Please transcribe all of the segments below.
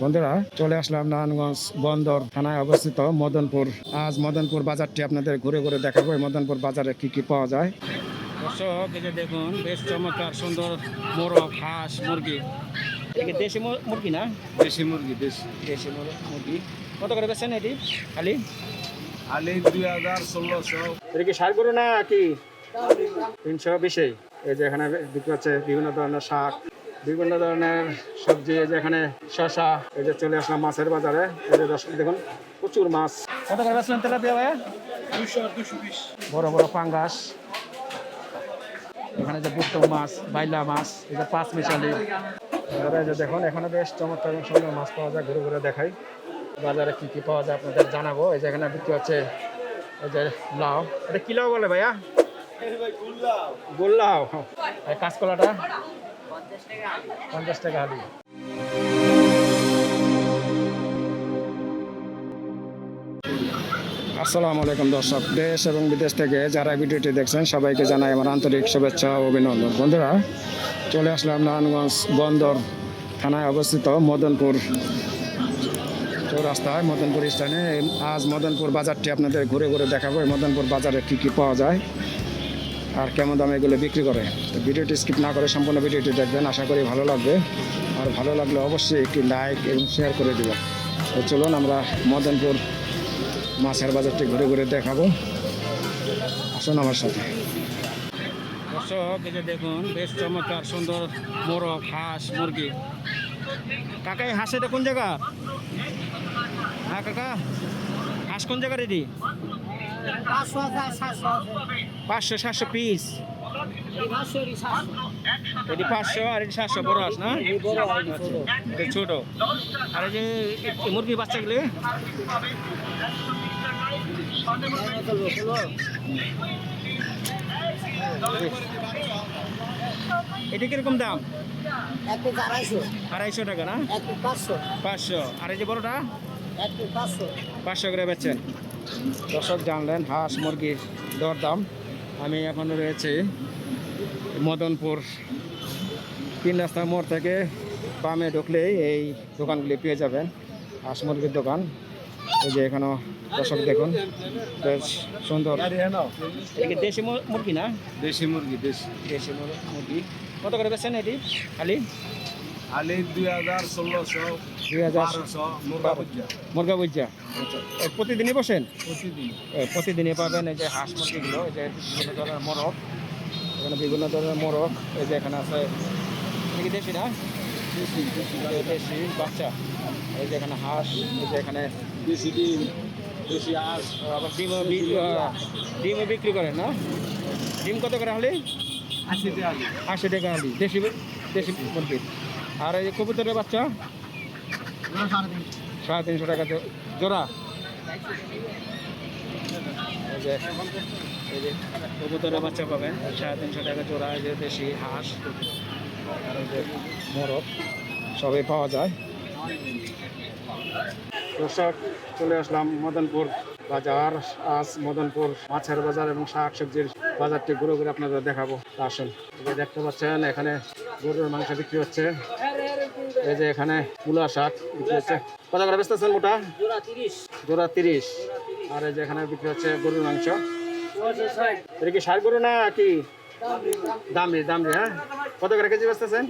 বন্ধুরা চলে আসলাম নারায়ণগঞ্জ বন্দর থানায় অবস্থিত মদনপুর। আজ মদনপুর বাজারটি আপনাদের ঘুরে ঘুরে দেখাবো এই মদনপুর বাজারে কি কি পাওয়া যায়। দর্শক এই যে দেখুন বেশ চমৎকার সুন্দর মোরগ হাঁস মুরগি। দেশি মুরগি না? দেশি মুরগি দেশি। দেশি মুর- মুরগি। কত করে বেছেন এটি খালি? আলি দুই হাজার ষোলোশো। এটা কি সার গরু না কি? তিনশো বিশে। এই যে এখানে বিক্রি হচ্ছে বিভিন্ন ধরনের শাক। বিভিন্ন ধরনের সবজি এই যে এখানে শশা এই যে চলে আসলাম মাছের বাজারে। এই যে দর্শক দেখুন প্রচুর মাছ। কত করে বেচলেন তেলাপিয়া ভাইয়া? দুশো দুশো বিশ। বড় বড় পাঙ্গাস। এখানে যে বুট্টো মাছ বাইলা মাছ এই যে পাঁচ মিশালি। এবারে এই যে দেখুন এখানে বেশ চমৎকার এবং সুন্দর মাছ পাওয়া যায় ঘুরে ঘুরে দেখাই। বাজারে কি কি পাওয়া যায় আপনাদের জানাব। এই যে এখানে বিক্রি হচ্ছে এই যে লাউ। এটা কি লাউ বলে ভাইয়া? গোল্লাও। আর কাঁচকলাটা? পঞ্চাশ টাকা হালি। আসসালামু আলাইকুম দর্শক, দেশ এবং বিদেশ থেকে যারা ভিডিওটি দেখছেন, সবাইকে জানাই আমার আন্তরিক শুভেচ্ছা ও অভিনন্দন। বন্ধুরা, চলে আসলাম নারায়ণগঞ্জ বন্দর থানায় অবস্থিত মদনপুর চৌরাস্তায়। মদনপুর স্থানে, আজ মদনপুর বাজারটি আপনাদের ঘুরে ঘুরে দেখাবো। মদনপুর বাজারে কি কি পাওয়া যায় আর কেমন দামে এগুলো বিক্রি করে। তো ভিডিওটি স্কিপ না করে সম্পূর্ণ ভিডিওটি দেখবেন আশা করি ভালো লাগবে। আর ভালো লাগলে অবশ্যই একটি লাইক এবং শেয়ার করে দেবেন। তো চলুন আমরা মদনপুর মাছের বাজারটি ঘুরে ঘুরে দেখাবো। আসুন আমার সাথে। দর্শক এই যে দেখুন বেশ চমৎকার সুন্দর মোরগ হাঁস মুরগি। কাকা এই হাঁস এটা কোন জায়গা? হ্যাঁ কাকা হাঁস কোন জায়গা রেডি পাঁচশো সাতশো পিস এটি পাঁচশো আর এটি সাতশো বড় হাঁস না? ছোট। আর যে মুরগি বাচ্চাগুলি? এটা কীরকম দাম? আড়াইশো টাকা না? পাঁচশো। আর এই যে বড়টা? পাঁচশো করে বেচছেন দর্শক জানলেন হাঁস মুরগির দর দাম আমি এখন রয়েছি মদনপুর। তিন রাস্তার মোড় থেকে বামে ঢুকলেই এই দোকানগুলি পেয়ে যাবেন। হাঁস মুরগির দোকান। এই যে এখানেও দর্শক দেখুন বেশ সুন্দর। দেশি মুরগি না? দেশি মুরগি দেশি। দেশি মুর- মুরগি কত করে বেচেন এটি খালি? আলি দুই হাজার ষোলোশো দুই হাজার মুরগা প্রতিদিনই বসেন? প্রতিদিন প্রতিদিনই পাবেন এই যে হাঁস মুরগিগুলো এই যে বিভিন্ন ধরনের মোরগ এখানে বিভিন্ন ধরনের মোরগ এই যে এখানে আছে কি দেশি না? দেশি বাচ্চা। এই যে এখানে হাঁস এই যে এখানে দেশি ডিম দেশি হাঁস। আবার ডিমও বিক্রি করেন না? ডিম কত করে হলে? আশি টাকা আশি টাকা হালি। দেশি দেশি মুরগির। আর এই কবুতরের বাচ্চা? সাড়ে তিনশো টাকা জোড়া। কবুতরের বাচ্চা পাবেন। সাড়ে তিনশো টাকা জোড়া যে দেশি হাঁস, আর মোরগ, সবই পাওয়া যায়। দর্শক, চলে আসলাম মদনপুর বাজার। আজ মদনপুর মাছের বাজার এবং শাক সবজির বাজারটি ঘুরে ঘুরে আপনাদের দেখাবো। আসুন দেখতে পাচ্ছেন, এখানে গরুর মাংস বিক্রি হচ্ছে। এই যে এখানে মূলা শাক বিক্রি হচ্ছে। কত করে বেচতেছেন মোটা? জোড়া তিরিশ। আর এই যে এখানে বিক্রি হচ্ছে গরুর মাংস। এটা কি ষাট গরু না কি? দামি দামি হ্যাঁ? কত করে কেজি বেচতেছেন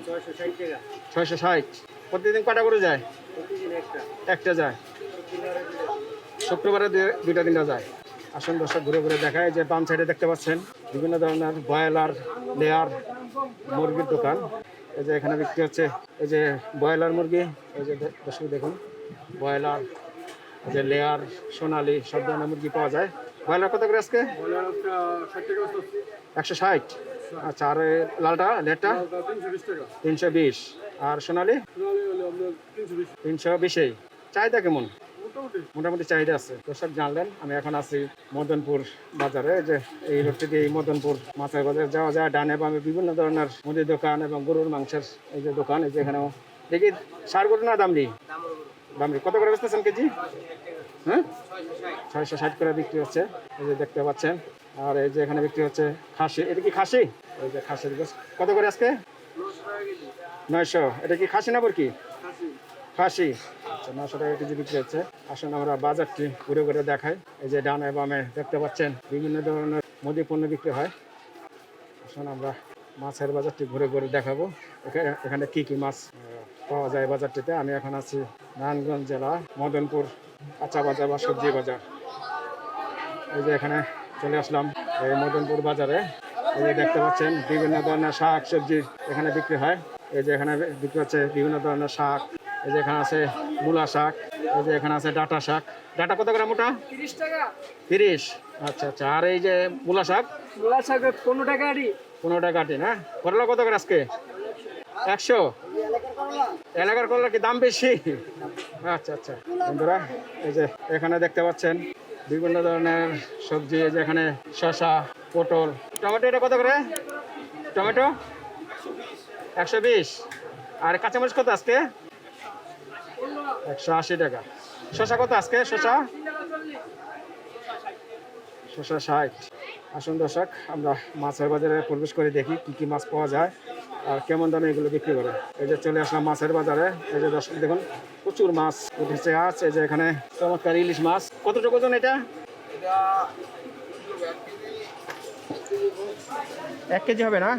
ছয়শো ষাট প্রতিদিন কটা করে যায়? একটা। যায়। শুক্রবারে দুইটা তিনটা যায়। আসুন দর্শক ঘুরে ঘুরে দেখায় যে বাম সাইডে দেখতে পাচ্ছেন বিভিন্ন ধরনের ব্রয়লার লেয়ার মুরগির দোকান। এই যে এখানে বিক্রি হচ্ছে এই যে ব্রয়লার মুরগি, এই যে দর্শক দেখুন, ব্রয়লার, এই যে লেয়ার, সোনালি, সব ধরনের মুরগি পাওয়া যায়। ব্রয়লার কত করে আজকে? একশো ষাট। আচ্ছা আর লালটা লেটটা তিনশো বিশ। আর সোনালি? তিনশো বিশেই চাহিদা কেমন? মোটামুটি। চাহিদা আছে। দর্শক জানলেন, আমি এখন আছি মদনপুর বাজারে। যে এই রোডটি দিয়ে এই মদনপুর মাছের বাজারে যাওয়া যায়। ডানে বামে বিভিন্ন ধরনের মুদির দোকান এবং গরুর মাংসের এই যে দোকান, এই যে এখানেও দেখি সার গরু না দামড়ি দামড়ি কত করে বেচতেছেন কেজি? হ্যাঁ? ছয়শো ষাট করে বিক্রি হচ্ছে, এই যে দেখতে পাচ্ছেন। আর এই যে এখানে বিক্রি হচ্ছে খাসি। এটা কি খাসি? এই যে খাসির কত করে আজকে? নয়শো। এটা কি খাসি না বর কি খাসি। আচ্ছা নশো টাকা কেজি বিক্রি হচ্ছে। আসুন আমরা বাজারটি ঘুরে ঘুরে দেখাই। এই যে ডানে বামে দেখতে পাচ্ছেন, বিভিন্ন ধরনের মুদি পণ্য বিক্রি হয়। আসুন আমরা মাছের বাজারটি ঘুরে ঘুরে দেখাবো। এখানে এখানে কি কি মাছ পাওয়া যায় বাজারটিতে? আমি এখন আছি নারায়ণগঞ্জ জেলা, মদনপুর, কাঁচা বাজার বা সবজি বাজার। এই যে এখানে চলে আসলাম এই মদনপুর বাজারে। এই যে দেখতে পাচ্ছেন, বিভিন্ন ধরনের শাক, সবজি এখানে বিক্রি হয়। এই যে এখানে বিক্রি হচ্ছে বিভিন্ন ধরনের শাক। এই যে এখানে আছে মূলা শাক এই যে এখানে আছে ডাটা শাক। ডাটা কত গ্রাম ওটা? তিরিশ টাকা। তিরিশ। আচ্ছা আচ্ছা। আর এই যে মূলা শাক? গোলা শাক পনেরো টাকা আড়ি। পনেরো টাকা আটি না? করলা কত করে আজকে? একশো? এলাকার করলা কি দাম বেশি? আচ্ছা আচ্ছা। বন্ধুরা এই যে এখানে দেখতে পাচ্ছেন বিভিন্ন ধরনের সবজি এই যে এখানে শসা পটল। টমেটো এটা কত করে? টমেটো? একশো বিশ। আর কাঁচামরিচ কত আজকে? একশো আশি টাকা। শসা কত আজকে? শসা? শসা ষাট। আসুন দর্শক আমরা মাছের বাজারে প্রবেশ করে দেখি কি কি মাছ পাওয়া যায় আর কেমন দামে এগুলো বিক্রি করে। এই যে চলে আসলাম মাছের বাজারে। এই যে দর্শক দেখুন প্রচুর মাছ উঠেছে আজ এই যে এখানে চমৎকার ইলিশ মাছ। কতটুকু ওজন এটা এক কেজি হবে না?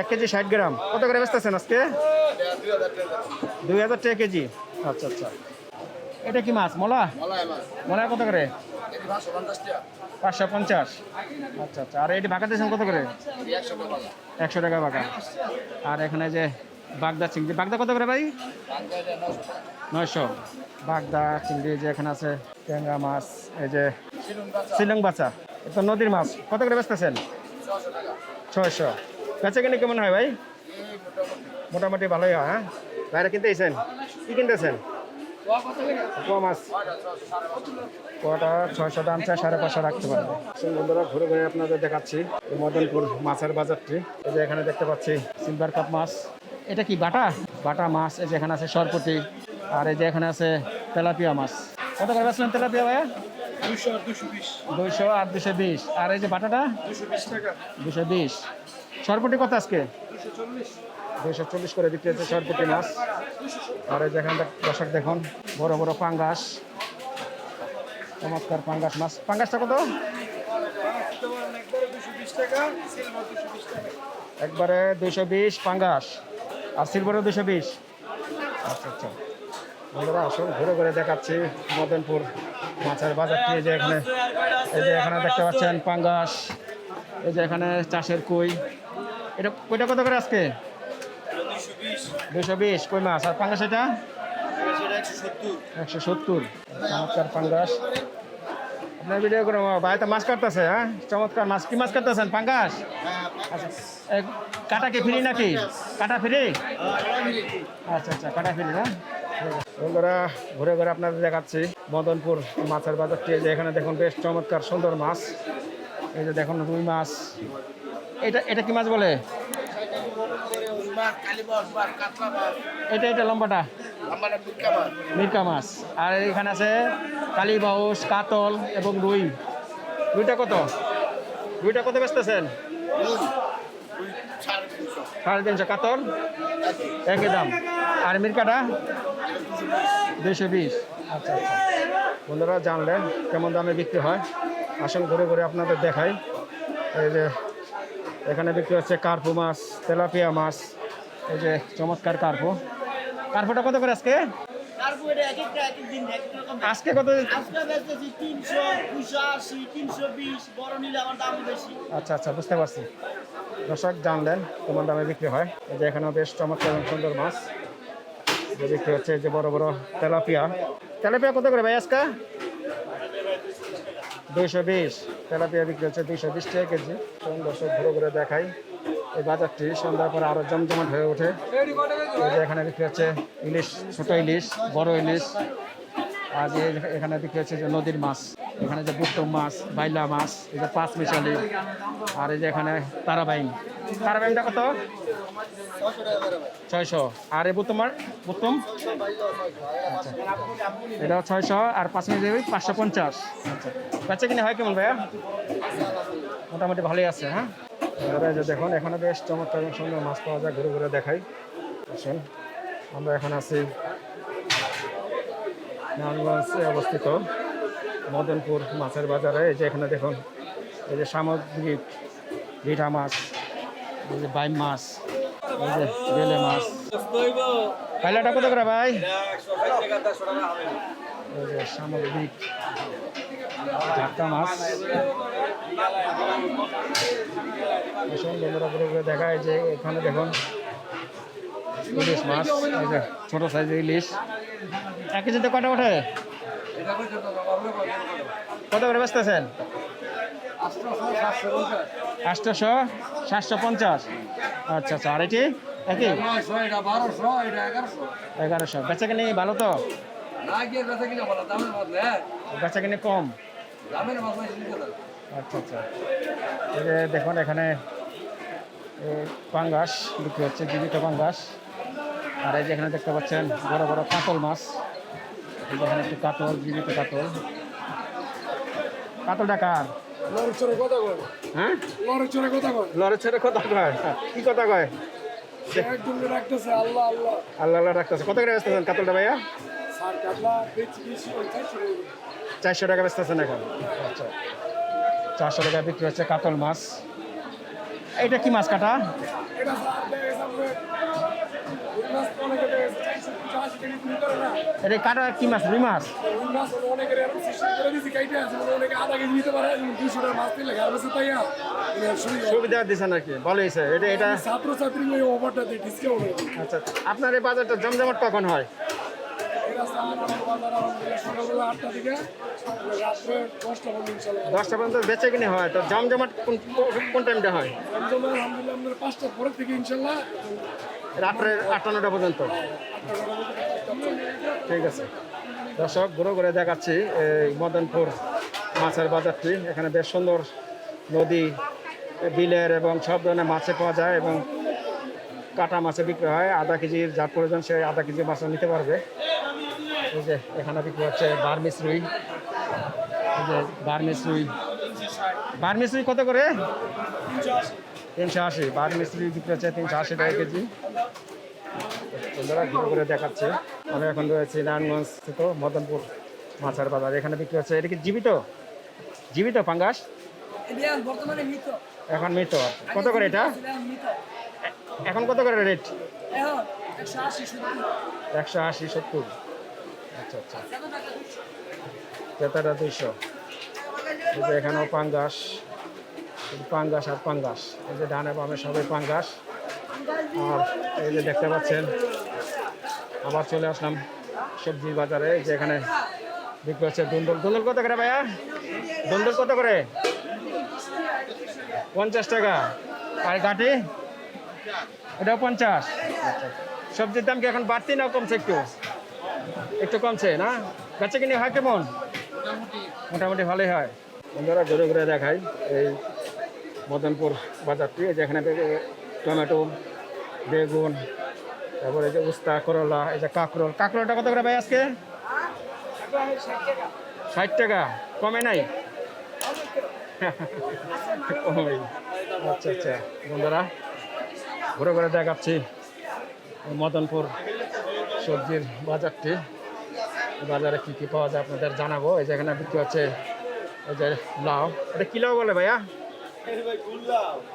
এক কেজি ষাট গ্রাম। কত করে বেচতেছেন আজকে? দুই হাজার টাকা কেজি। আচ্ছা আচ্ছা। এটা কি মাছ? মলা? মলা কত করে? পাঁচশো পঞ্চাশ আচ্ছা আচ্ছা। আর এটি বাঁকা দিয়েছেন কত করে? একশো টাকা বাঁকা আর এখানে যে বাগদা চিংড়ি বাগদা কত করে ভাই? নয়শো বাগদা চিংড়ি যে এখানে আছে ট্যাংরা মাছ এই যে শিলং বাচ্চা এটা নদীর মাছ। কত করে বেচতেছেন? ছয়শো। বেচা কিনে কেমন হয় ভাই? মোটামুটি ভালোই হয় হ্যাঁ? বাইরে কিনতে এসেছেন কি কিনতেছেন? মাছ। পোয়াটা ছয়শো দাম চায় সাড়ে পাঁচশো রাখতে পারবে। বন্ধুরা ঘুরে ঘুরে আপনাদের দেখাচ্ছি মদনপুর মাছের বাজারটি। এই যে এখানে দেখতে পাচ্ছি সিলভার কাপ মাছ। এটা কি বাটা? বাটা মাছ এই যে এখানে আছে সরপতি আর এই যে এখানে আছে তেলাপিয়া মাছ। কত করে বেচলেন তেলাপিয়া ভাইয়া? দুইশো আর দুশো বিশ। আর এই যে বাটাটা? দুশো বিশ সরপটি কত আজকে? দুইশো চল্লিশ। করে বিক্রি হচ্ছে সরপটি মাছ। আর এই যেখানে দর্শক দেখুন বড় বড় পাঙ্গাস চমৎকার পাঙ্গাস মাছ। পাঙ্গাসটা কত? একবারে দুশো বিশ পাঙ্গাস আর সিলভারও দুশো বিশ। আচ্ছা আচ্ছা। বন্ধুরা আসুন ঘুরে ঘুরে দেখাচ্ছি মদনপুর। মাছের বাজারটি এই যে এখানে, এই যে এখানে দেখতে পাচ্ছেন পাঙ্গাস, এই যে এখানে চাষের কই। এটা কইটা কত করে আজকে? দুশো বিশ। কই মাছ? আর পাঙ্গাস এটা? একশো সত্তর। চমৎকার পাঙ্গাস। আপনার ভিডিও করে ভাই তো মাছ কাটতেছে হ্যাঁ? চমৎকার মাছ। কি মাছ কাটতেছেন? পাঙ্গাস? কাটা কি ফ্রি নাকি? কাটা ফ্রি? আচ্ছা আচ্ছা কাটা ফ্রি না আছে। বন্ধুরা ঘুরে ঘুরে আপনাদের দেখাচ্ছি মদনপুর মাছের বাজারটি যে এখানে দেখুন বেশ চমৎকার সুন্দর মাছ। এই যে দেখুন রুই মাছ। এটা এটা কি মাছ বলে? এটা এটা লম্বাটা? মিরকা মাছ। আর এখানে আছে কালীবাউস কাতল এবং রুই। রুইটা কত? রুইটা কত বেচতেছেন? সাড়ে তিনশো। কাতল? একই দাম। আর মিরকাটা? দুইশো বিশ। আচ্ছা আচ্ছা। বন্ধুরা জানলেন কেমন দামে বিক্রি হয়? আসুন ঘুরে ঘুরে আপনাদের দেখাই। এই যে এখানে বিক্রি হচ্ছে কার্পু মাছ তেলাপিয়া মাছ এই যে চমৎকার কার্পু। কার্পুটা কত করে আজকে? আজকে কত? দুশো আচ্ছা আচ্ছা বুঝতে পারছি। দর্শক জানলেন কেমন দামে বিক্রি হয়। এই যে এখানেও বেশ চমৎকার এবং সুন্দর মাছ। যে বিক্রি যে বড় বড় তেলাপিয়া। তেলাপিয়া কত করে ভাই আজকে? দুইশো বিশ। তেলাপিয়া বিক্রি হচ্ছে দুইশো বিশ টাকা কেজি। তখন দর্শক ঘুরে ঘুরে দেখাই। এই বাজারটি সন্ধ্যার পরে আরও জমজমাট হয়ে ওঠে। এখানে বিক্রি হচ্ছে ইলিশ, ছোট ইলিশ, বড় ইলিশ। আর এখানে বিক্রি হচ্ছে যে নদীর মাছ। এখানে যে বুট্টম মাছ, বাইলা মাছ, এই যে পাঁচ মিশালি। আর এই যে এখানে তারাবাইন। তারাবাইনটা কত? ছয়শো। আর এই বুত্তম বুত্তম আচ্ছা। এটা ছয়শো, আর পাঁচ মিনিট পাঁচশো পঞ্চাশ। আচ্ছা। বাচ্চা কিনে হয় কেমন ভাইয়া? মোটামুটি ভালোই আছে হ্যাঁ? যে দেখুন, এখানে বেশ চমৎকার এবং সুন্দর মাছ পাওয়া যায়, ঘুরে ঘুরে দেখাই। আসুন। আমরা এখন আছি নারায়ণগঞ্জে অবস্থিত মদনপুর মাছের বাজারে। এই যে এখানে দেখুন, এই যে সামুদ্রিক ভিটা মাছ এই যে বাইম মাছ, এই যে বেলে মাছ। পাইলাটা কত করে ভাই? এই যে সামুদ্রিক ঝাটকা মাছ। বন্ধুরা, ঘুরে দেখায় যে এখানে দেখুন ইলিশ মাছ, এই যে ছোট সাইজের ইলিশ। এক কেজিতে কটা ওঠে? কত করে বেচতেছেন? আটশোশো সাতশো পঞ্চাশ। আচ্ছা আচ্ছা আর এটি? একই? এগারোশো। বেচা কিনি ভালো তো? বেচা কিনি কম? আচ্ছা আচ্ছা। দেখুন, এখানে পাঙ্গাস বিক্রি হচ্ছে, জীবিত পাঙ্গাস। আর এই যে এখানে দেখতে পাচ্ছেন, বড় বড় কাতল মাছ। এখানে একটু কাতল, জীবিত কাতল। কাতলটা কার? লড়চরে কথা কয় হ্যাঁ? লড়ে ছেড়ে কথা কয়? কি কথা কয়? আল্লাহ আল্লাহ। রাখতেছে। কত করে বেচতেছেন কাতলটা ভাইয়া? চারশো টাকা বেচতেছেন এখন? আচ্ছা। চারশো টাকা বিক্রি হচ্ছে কাতল মাছ। এইটা কি মাছ কাটা? এটা কাটা কি মাছ? রুই মাছ? সুবিধা দিচ্ছেন আর কি ভালো হয়েছে এটা এটা ছাত্র ছাত্রী ওই অফারটা দিই ডিসকাউন্ট আচ্ছা আপনার এই বাজারটা জমজমাট কখন হয়? দশটা পর্যন্ত বেচে কিনে হয়, তো জমজমাট কোন টাইমটা হয়? আমাদের পরের থেকে ইনশাল্লাহ রাত্রে আটটা নটা পর্যন্ত। ঠিক আছে। দর্শক, ঘুরে ঘুরে দেখাচ্ছি এই মদনপুর মাছের বাজারটি। এখানে বেশ সুন্দর নদী, বিলের এবং সব ধরনের মাছে পাওয়া যায় এবং কাটা মাছে বিক্রি হয়। আধা কেজির যার প্রয়োজন সে আধা কেজি মাছ নিতে পারবে। এই যে এখানে বিক্রি হচ্ছে বার্মিস রুই এই যে বার্মিস রুই বার্মিস রুই কত করে? তিনশো আশি বার্মিস রুই বিক্রি হচ্ছে তিনশো আশি টাকা কেজি। বন্ধুরা ঘুরে ঘুরে দেখাচ্ছে। আমি এখন রয়েছি নারায়ণগঞ্জ স্থিত মদনপুর মাছের বাজার। এখানে বিক্রি হচ্ছে এটা কি জীবিত? জীবিত পাঙ্গাস এখন মৃত। কত করে এটা? এখন কত করে রেট? একশো আশি সত্তর। আচ্ছা আচ্ছা। ক্রেতাটা দুইশো? এখানেও পাঙ্গাস পাঙ্গাস আর পাঙ্গাস। এই যে ডানে বামে সবাই পাঙ্গাস। আর এই যে দেখতে পাচ্ছেন, আবার চলে আসলাম সবজি বাজারে যে এখানে বিক্রি হচ্ছে দুন্দুল। দুন্দুল কত করে ভাইয়া? দুন্দুল কত করে? পঞ্চাশ টাকা। আর কাঠি এটাও পঞ্চাশ। সবজির দাম কি এখন বাড়তি না কমছে একটু? একটু কমছে, না? বেচে কিনে হয় কেমন? মোটামুটি ভালোই হয়। বন্ধুরা, ঘুরে ঘুরে দেখাই। এই মদনপুর বাজারটি এই যে এখানে বে- টমেটো, বেগুন, তারপরে যে উস্তা, করলা, এই যে কাঁকরোল। কাঁকরোলটা কত করে ভাই আজকে? ষাট টাকা। কমে নাই। আচ্ছা আচ্ছা। বন্ধুরা, ঘুরে ঘুরে দেখাচ্ছি মদনপুর সবজির বাজারটি। বাজারে কী কী পাওয়া যায় আপনাদের জানাব। এই যে এখানে বিক্রি হচ্ছে, এই যে লাউ। এটা কি লাউ বলে ভাইয়া?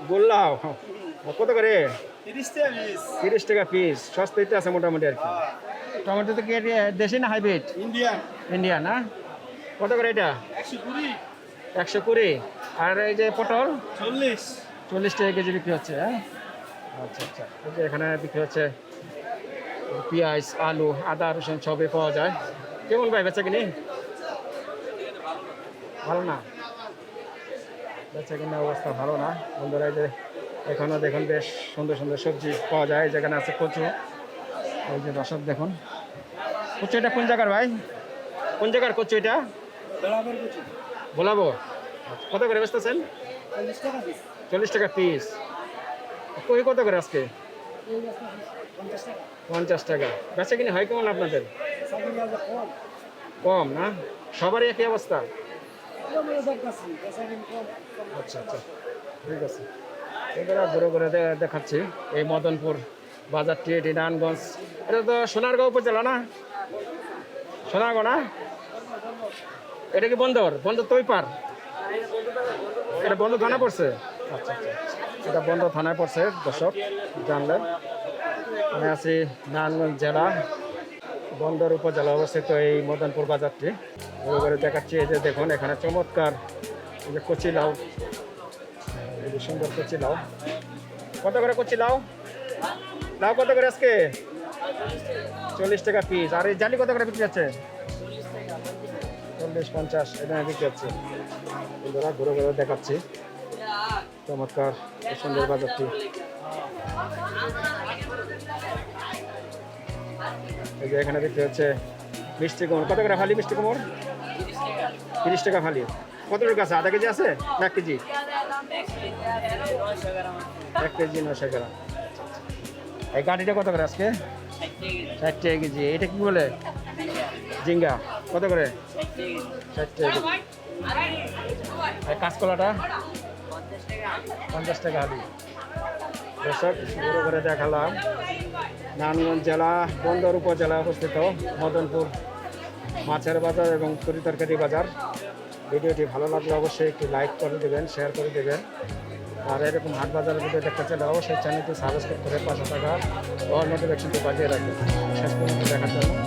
গোল্লাও। কত করে? তিরিশ টাকা পিস সস্তাইতে আছে মোটামুটি আর কি। টমেটো তো দেশি না হাইব্রিড? ইন্ডিয়া ইন্ডিয়া না? কত করে এটা? একশো কুড়ি। আর এই যে পটল? চল্লিশ। চল্লিশ টাকা কেজি বিক্রি হচ্ছে হ্যাঁ? আচ্ছা আচ্ছা। যে এখানে বিক্রি হচ্ছে পেঁয়াজ আলু আদা রসুন সবই পাওয়া যায়। কেমন ভাই বেচা কিনি? ভালো না? বেচা কিনা অবস্থা ভালো না। বন্ধুরা যে এখানেও দেখুন বেশ সুন্দর সুন্দর সবজি পাওয়া যায়। যেখানে আছে কচু। এই যে দর্শক দেখুন। কচু এটা কোন জায়গার ভাই? কোন জায়গার কচু এটা? বলাবো কত করে বেচতেছেন? চল্লিশ টাকা পিস কই কত করে আজকে? পঞ্চাশ টাকা। বেচা কিনে হয় কেমন আপনাদের? কম না? সবারই একই অবস্থা। আচ্ছা আচ্ছা ঠিক আছে দেখাচ্ছি। এই মদনপুর বাজারটি এটি নারায়ণগঞ্জ। এটা তো সোনারগাঁও উপজেলা না? সোনারগাঁও না? এটা কি বন্দর? বন্দর তো ওই এটা বন্ধ থানা পড়ছে? আচ্ছা আচ্ছা। এটা বন্ধ থানায় পড়ছে, দর্শক, জানলেন। আমি আছি নারায়ণগঞ্জ জেলা বন্দর উপজেলা অবস্থিত এই মদনপুর বাজারটি এবারে দেখাচ্ছি এই যে দেখুন, এখানে চমৎকার এই যে কচি লাউ। এই যে সুন্দর কচি লাউ। কত করে কচি লাউ? লাউ কত করে আজকে? চল্লিশ টাকা পিস আর এই জালি কত করে বিক্রি হচ্ছে? চল্লিশ পঞ্চাশ এটা বিক্রি হচ্ছে। ঘুরে ঘুরে দেখাচ্ছি। চমৎকার সুন্দর বাজারটি। এই যে এখানে দেখতে হচ্ছে মিষ্টি কুমড়। কত করে ফালি মিষ্টি কুমড় তিরিশ টাকা ফালি। কত টাকা আছে আধা কেজি আছে? এক কেজি? এক কেজি নশো গ্রাম। এই গাড়িটা কত করে আজকে? ষাট টাকা কেজি। এটা কি বলে? জিঙ্গা কত করে? ষাট টাকা কেজি। কাঁচকলাটা? পঞ্চাশ টাকা হালি। দর্শক শুরু করে দেখালাম। নারায়ণগঞ্জ জেলা, বন্দর উপজেলা অবস্থিত, মদনপুর মাছের বাজার এবং তরি তরকারি বাজার। ভিডিওটি ভালো লাগলে অবশ্যই একটি লাইক করে দেবেন শেয়ার করে দেবেন। আর এরকম হাট বাজারের ভিডিও দেখতে চাইলে অবশ্যই চ্যানেলটি সাবস্ক্রাইব করে পাঁচশো টাকা নোটিফিকেশনটি বাজিয়ে রাখবেন। শেষ পর্যন্ত দেখার জন্য